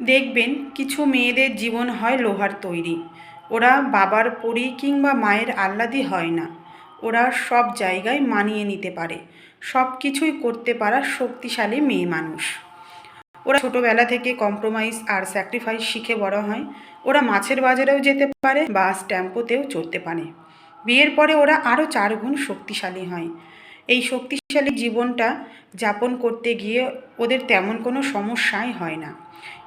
দেখবেন কিছু মেয়েদের জীবন হয় লোহার তৈরি। ওরা বাবার পরি কিংবা মায়ের আহ্লাদি হয় না। ওরা সব জায়গায় মানিয়ে নিতে পারে। সব কিছুই করতে পারা শক্তিশালী মেয়ে মানুষ। ওরা ছোটোবেলা থেকে কম্প্রোমাইজ আর স্যাক্রিফাইস শিখে বড় হয়। ওরা মাছের বাজারেও যেতে পারে বা স্ট্যাম্পোতেও চড়তে পারে। বিয়ের পরে ওরা আরও চার গুণ শক্তিশালী হয়। এই শক্তিশালী জীবনটা যাপন করতে গিয়ে ওদের তেমন কোনো সমস্যাই হয় না।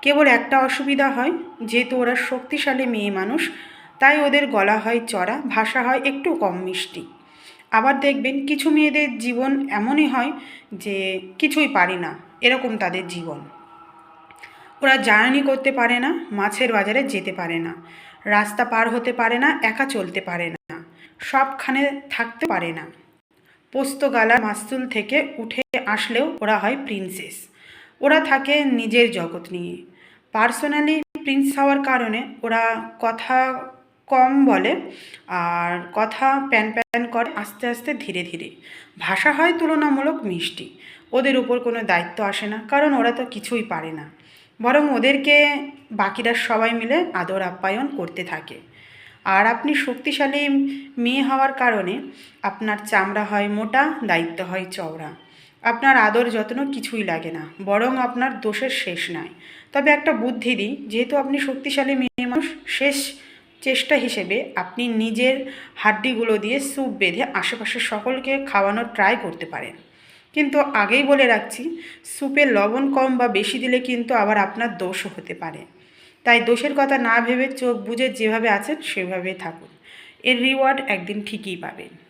কেবল একটা অসুবিধা হয়, যেহেতু ওরা শক্তিশালী মেয়ে মানুষ, তাই ওদের গলা হয় চড়া, ভাষা হয় একটু কম মিষ্টি। আবার দেখবেন কিছু মেয়েদের জীবন এমনই হয় যে কিছুই পারে না, এরকম তাদের জীবন। ওরা জার্নি করতে পারে না, মাছের বাজারে যেতে পারে না, রাস্তা পার হতে পারে না, একা চলতে পারে না, সবখানে থাকতে পারে না। পোস্ত গালা মাস্তুল থেকে উঠে আসলেও ওরা হয় প্রিন্সেস। ওরা থাকে নিজের জগৎ নিয়ে। পার্সোনালি প্রিন্স হওয়ার কারণে ওরা কথা কম বলে আর কথা প্যান প্যান করে আস্তে আস্তে ধীরে ধীরে। ভাষা হয় তুলনামূলক মিষ্টি। ওদের উপর কোনো দায়িত্ব আসে না, কারণ ওরা তো কিছুই পারে না। বরং ওদেরকে বাকিরা সবাই মিলে আদর আপ্যায়ন করতে থাকে। আর আপনি শক্তিশালী মেয়ে হওয়ার কারণে আপনার চামড়া হয় মোটা, দায়িত্ব হয় চওড়া। আপনার আদর যত্ন কিছুই লাগে না, বরং আপনার দোষের শেষ নাই। তবে একটা বুদ্ধি দিই, যেহেতু আপনি শক্তিশালী মেয়ে মানুষ, শেষ চেষ্টা হিসেবে আপনি নিজের হাড্ডিগুলো দিয়ে স্যুপ বেঁধে আশেপাশের সকলকে খাওয়ানোর ট্রাই করতে পারেন। কিন্তু আগেই বলে রাখছি স্যুপে লবণ কম বা বেশি দিলে কিন্তু আবার আপনার দোষও হতে পারে। তাই দোষের কথা না ভেবে চোখ বুঝে যেভাবে আছেন সেভাবে থাকুন। এর রিওয়ার্ড একদিন ঠিকই পাবেন।